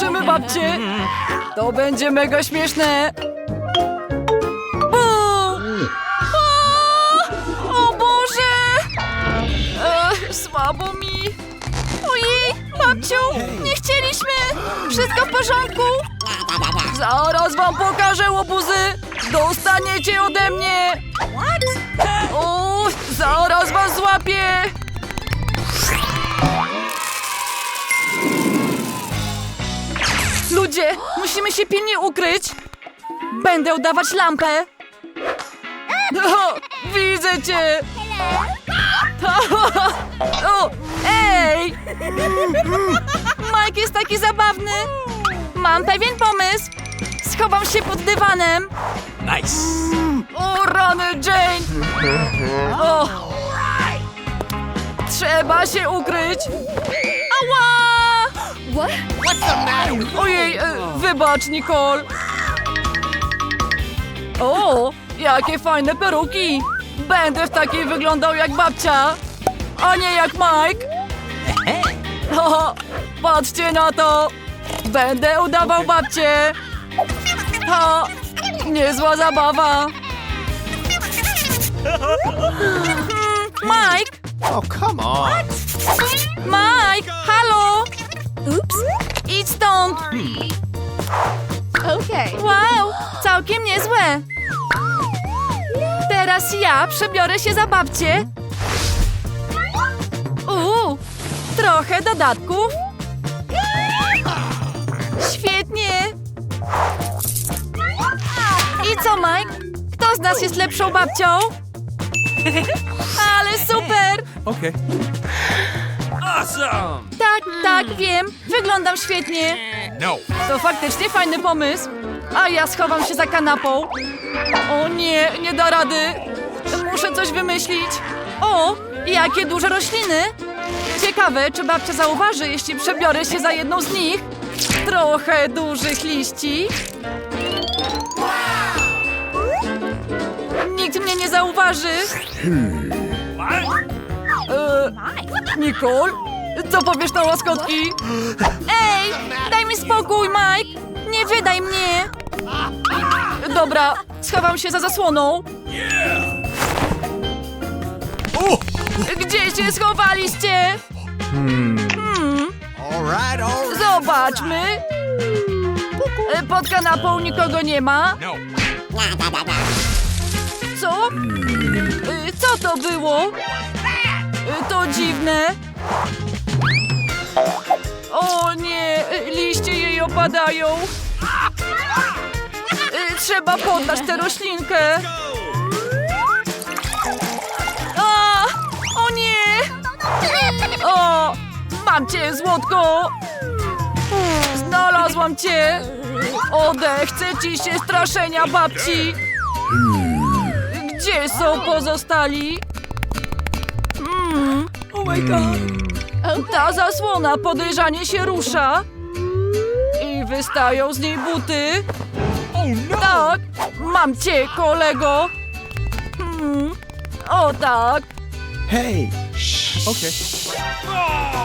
Ruszymy, babcie! To będzie mega śmieszne! O! O! O Boże! Ech, słabo mi! Ojej, babciu, nie chcieliśmy! Wszystko w porządku? Zaraz wam pokażę łobuzy! Dostaniecie ode mnie! O, zaraz was złapię! Ludzie, musimy się pilnie ukryć! Będę udawać lampę! O, widzę cię! O, ej! Mike jest taki zabawny! Mam pewien pomysł! Schowam się pod dywanem! Nice. O, rany Jane! O! Trzeba się ukryć! Ała! Ojej, e, wybacz, Nicole! O, jakie fajne peruki! Będę w takiej wyglądał jak babcia, a nie jak Mike! O, patrzcie na to! Będę udawał babcię! Ha, niezła zabawa! Mike! Oh, come on. Mike! Halo! Ups! Idź stąd! Okay. Wow! Całkiem niezłe! Teraz ja przebiorę się za babcię. Uuu! Trochę dodatków. Świetnie! I co, Mike? Kto z nas jest lepszą babcią? Ale super! Okay. Awesome. Tak, tak, wiem. Wyglądam świetnie. No. To faktycznie fajny pomysł. A ja schowam się za kanapą. O nie, nie da rady. Muszę coś wymyślić. O, jakie duże rośliny. Ciekawe, czy babcia zauważy, jeśli przebiorę się za jedną z nich. Trochę dużych liści. Nikt mnie nie zauważy. E, Nicole, co powiesz na łaskotki? Ej, daj mi spokój, Mike! Nie wydaj mnie! Dobra, schowam się za zasłoną. Gdzie się schowaliście? Hmm, zobaczmy. Pod kanapą nikogo nie ma. Co? E, Co to było? E, To dziwne. Opadają. E, Trzeba podlać tę roślinkę. A, o nie! O, mam cię, złotko! Znalazłam cię! Odechcę ci się straszenia babci! Gdzie są pozostali? Mm. Oh! Ta zasłona podejrzanie się rusza. Wystają z niej buty. Oh no. Tak, mam cię, kolego. Hmm. O tak. Hey. Okay.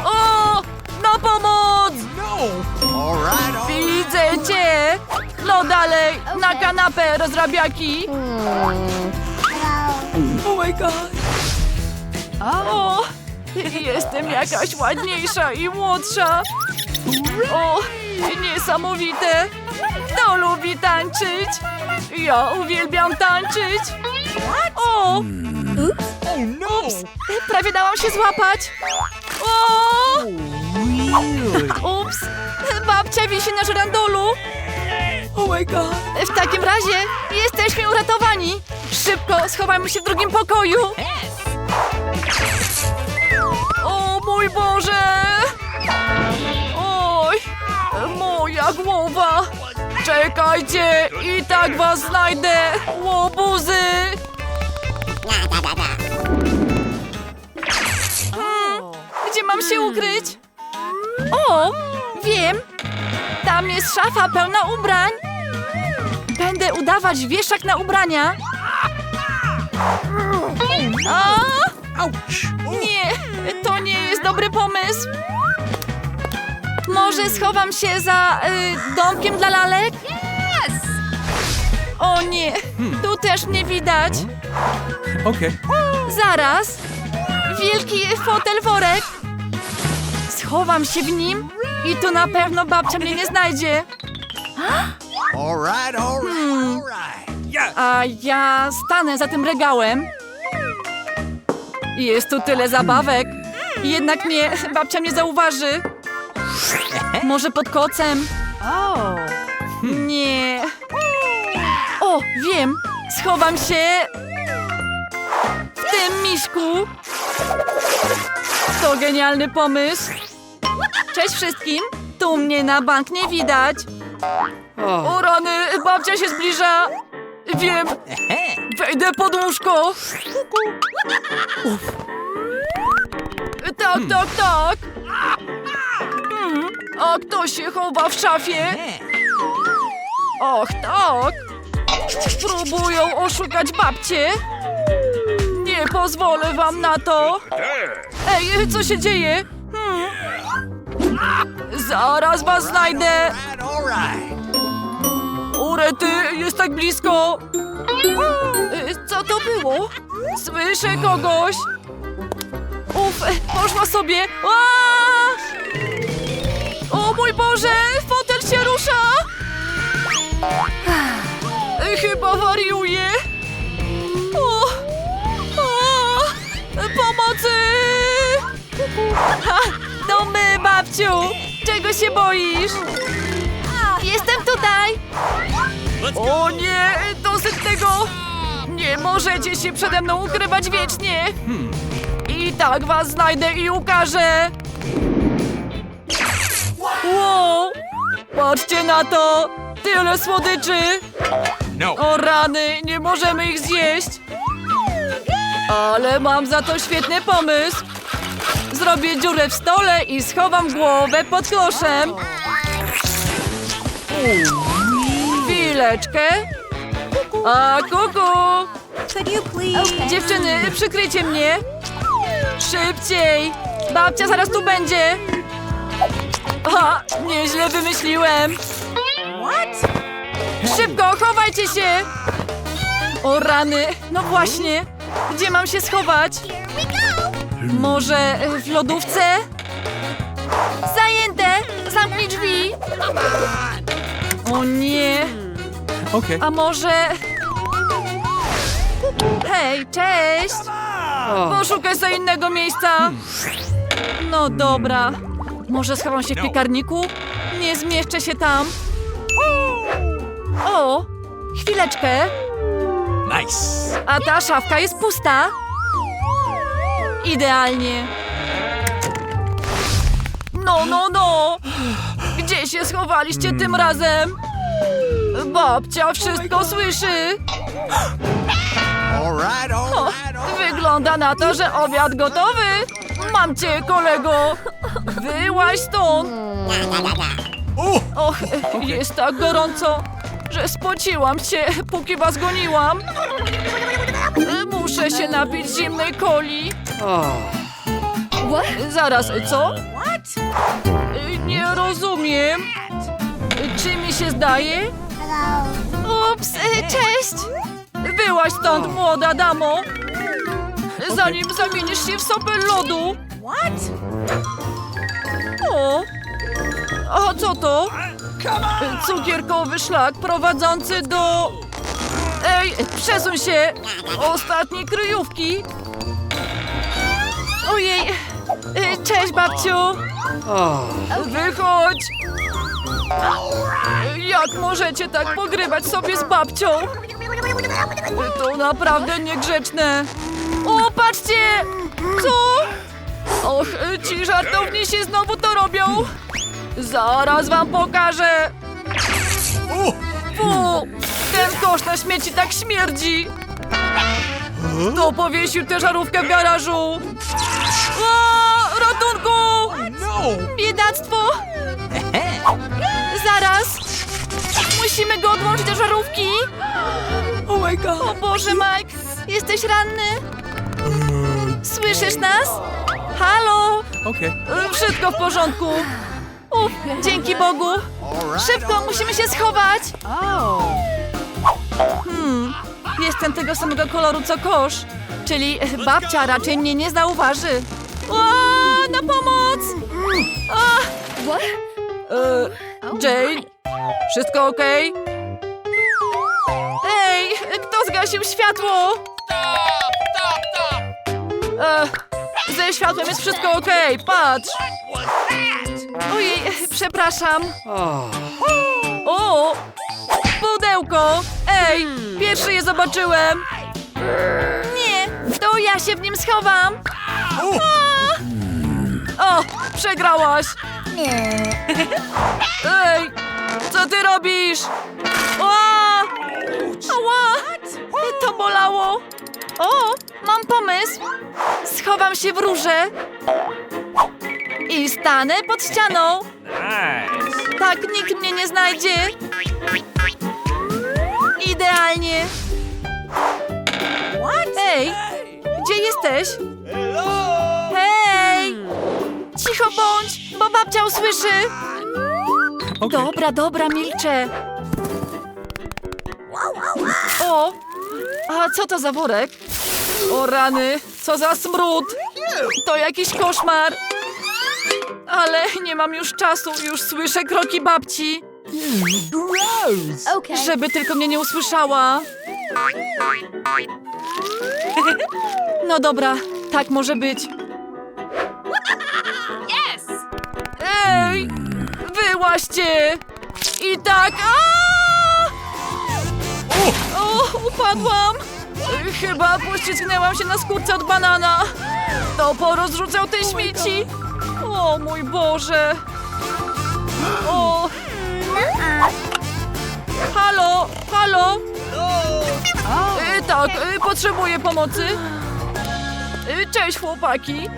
O, na pomoc! No. All right. All Widzę cię. No dalej, na kanapę, rozrabiaki. Oh my god. O, jestem jakaś ładniejsza i młodsza. O, niesamowite. Kto lubi tańczyć? Ja uwielbiam tańczyć. O, Oh no. prawie dałam się złapać. O, Really? ups, babcia wisi na żerandolu. Oh my god. W takim razie jesteśmy uratowani. Szybko schowajmy się w drugim pokoju. O mój Boże! Oj, moja głowa! Czekajcie, i tak was znajdę, łobuzy! Hmm, gdzie mam się ukryć? O, wiem! Tam jest szafa pełna ubrań. Będę udawać wieszak na ubrania. A! Nie, to nie jest dobry pomysł. Może Może schowam się za y, domkiem dla lalek? O nie, tu też mnie widać. Okay. Zaraz. Wielki fotel worek. Schowam się w nim i tu na pewno babcia mnie nie znajdzie. All right, all right, Hmm. all right. Yeah. A ja stanę za tym regałem. Jest tu tyle zabawek. Jednak nie, babcia mnie zauważy. Może pod kocem? Nie. O, wiem. Schowam się w tym miszku. To genialny pomysł. Cześć wszystkim. Tu mnie na bank nie widać. O rany, babcia się zbliża. Wiem. Wejdę pod łóżko. Uf. Tak, tak, tak. A kto się chowa w szafie? Och, tak. Próbują oszukać babcię. Nie pozwolę wam na to. Ej, co się dzieje? Hmm. Zaraz was znajdę. Urety, jest tak blisko. Y, Co to było? Słyszę kogoś. Uf, poszła sobie. Aaa! Boże, fotel się rusza. Y, Chyba wariuje. O, o, pomocy! Ha, to my, babciu. Czego się boisz? Jestem tutaj. O nie, dosyć tego! Nie możecie się przede mną ukrywać wiecznie! I tak was znajdę i ukażę! Patrzcie na to! Tyle słodyczy! No. O rany, nie możemy ich zjeść! Ale mam za to świetny pomysł! Zrobię dziurę w stole i schowam głowę pod kloszem! Chwileczkę. A kuku! Could you please? Dziewczyny, przykryjcie mnie. Szybciej. Babcia zaraz tu będzie. Aha, nieźle wymyśliłem. What? Szybko, chowajcie się. O rany, no właśnie. Gdzie mam się schować? Może w lodówce? Zajęte! Zamknij drzwi! O nie! Okay. A może... Hej, cześć! Poszukaj sobie innego miejsca! No dobra. Może schowam się w piekarniku? Nie zmieszczę się tam. O! Chwileczkę. Nice. A ta szafka jest pusta? Idealnie. No, no, no! Gdzie się schowaliście tym razem? Babcia wszystko słyszy. All right, all O, right. wygląda na to, że obiad gotowy. Mam cię, kolego. Wyłaź stąd. Oh, Och, jest tak gorąco, że spociłam się, póki was goniłam. Muszę się napić zimnej coli. Zaraz, co? What? Nie rozumiem. Czy mi się zdaje? Ups, cześć. Byłaś stąd, młoda damo. Zanim zamienisz się w sopę lodu. What? O! A co to? Cukierkowy szlak prowadzący do... Ej, przesuń się! Ostatnie kryjówki! Ojej! Y, Cześć, babciu! Wychodź! Jak możecie tak pogrywać sobie z babcią? To naprawdę niegrzeczne! O, patrzcie! Co? Och, ci żartowni się znowu to robią! Zaraz wam pokażę! Fu! Ten kosz na śmieci tak śmierdzi! Kto powiesił tę żarówkę w garażu? A, ratunku! No. Biedactwo! Zaraz! Musimy go odłączyć do żarówki! Oh my god. O Boże, Mike! Jesteś ranny? Słyszysz nas? Halo? Okay. Wszystko w porządku. Uf, dzięki Bogu. Szybko, musimy się schować. Hmm, jestem tego samego koloru co kosz, czyli babcia raczej mnie nie zauważy. O, na pomoc! What? e, Jane, wszystko okej? Ej, kto zgasił światło? E, ze światłem jest wszystko okej, patrz. Ojej, przepraszam. O, pudełko. Ej, pierwszy je zobaczyłem. Nie, to ja się w nim schowam. A! O, przegrałaś. Ej, co ty robisz? O! Ała! To bolało. O, mam pomysł. Schowam się w róże. I stanę pod ścianą. Tak nikt mnie nie znajdzie. Idealnie. Hej, gdzie jesteś? Hej! Cicho bądź, bo babcia usłyszy. Dobra, dobra, milczę. O, a co to za worek? O rany, co za smród. To jakiś koszmar. Ale nie mam już czasu, już słyszę kroki babci. Okay. Żeby tylko mnie nie usłyszała. No dobra, tak może być. Yes. Ej! Wyłaście! I tak... O, upadłam! Chyba poślizgnęłam się na skórce od banana. To porozrzucał te śmieci. O mój Boże! O! Halo, halo! E, tak, e, potrzebuję pomocy. E, Cześć chłopaki.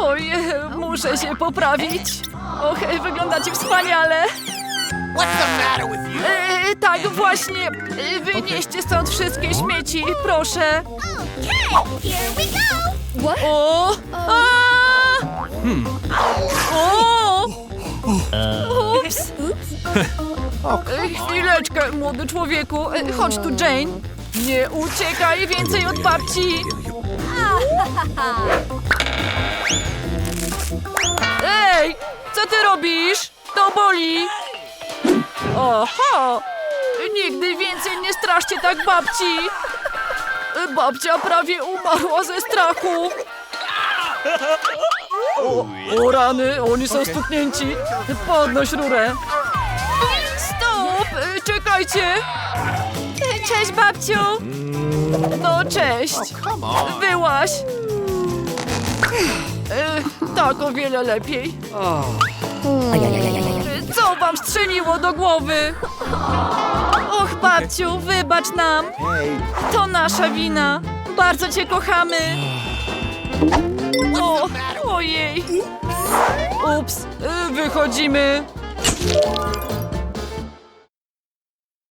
Oj, muszę się poprawić. Och, wyglądacie wspaniale. What's the matter with you? Tak, właśnie. E, Wynieście stąd wszystkie śmieci, proszę. Here we go. What? O! A! O! Ups! Chwileczkę, młody człowieku. E, Chodź tu, Jane. Nie uciekaj więcej od babci. Ej, co ty robisz? To boli. Oho! Nigdy więcej nie straszcie tak babci. Babcia prawie umarła ze strachu. O, o rany, oni są stuknięci. Podnoś rurę. Stop, czekajcie. Cześć, babciu. No, cześć. Byłaś. E, tak, o wiele lepiej. Co wam strzeliło do głowy? Och, babciu, wybacz nam. To nasza wina. Bardzo cię kochamy. O, ojej. Ups, e, wychodzimy.